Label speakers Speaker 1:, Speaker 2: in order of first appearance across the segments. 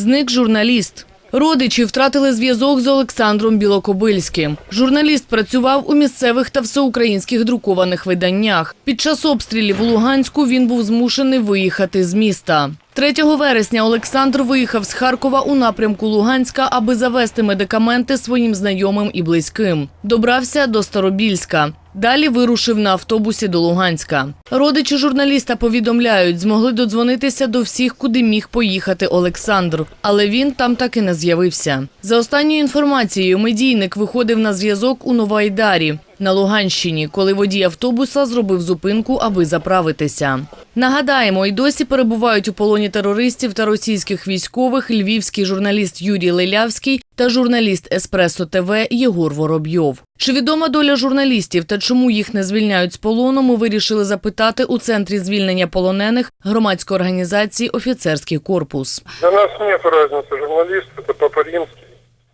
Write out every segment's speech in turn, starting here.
Speaker 1: Зник журналіст. Родичі втратили зв'язок з Олександром Білокобильським. Журналіст працював у місцевих та всеукраїнських друкованих виданнях. Під час обстрілів у Луганську він був змушений виїхати з міста. 3 вересня Олександр виїхав з Харкова у напрямку Луганська, аби завести медикаменти своїм знайомим і близьким. Добрався до Старобільська. Далі вирушив на автобусі до Луганська. Родичі журналіста повідомляють, змогли додзвонитися до всіх, куди міг поїхати Олександр, але він там так і не з'явився. За останньою інформацією, медійник виходив на зв'язок у Новоайдарі на Луганщині, коли водій автобуса зробив зупинку, аби заправитися. Нагадаємо, й досі перебувають у полоні терористів та російських військових львівський журналіст Юрій Лелявський та журналіст Еспресо ТВ Єгор Воробйов. Чи відома доля журналістів та чому їх не звільняють з полону, ми вирішили запитати у центрі звільнення полонених громадської організації Офіцерський корпус.
Speaker 2: Для нас нет разницы, журналист это Папа Римский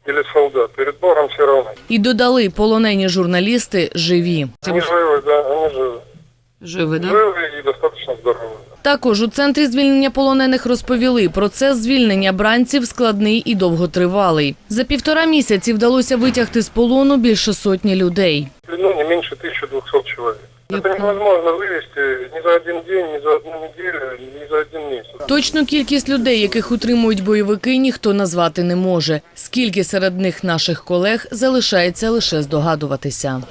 Speaker 2: или солдат. Перед Богом все равны.
Speaker 1: І додали полонені журналісти живі.
Speaker 2: Они живы, да, они живы.
Speaker 1: Живі,
Speaker 2: Живы и достаточно здоровы.
Speaker 1: Також у центрі звільнення полонених розповіли, процес звільнення бранців складний і довготривалий. За півтора місяці вдалося витягти з полону більше сотні людей.
Speaker 2: В плену не меньше 1200 человек. Это невозможно вывести ни за один день, ни за одну неделю, ни за один месяц.
Speaker 1: Точну кількість людей, яких утримують бойовики, ніхто назвати не може. Скільки серед них наших колег залишається лише здогадуватися.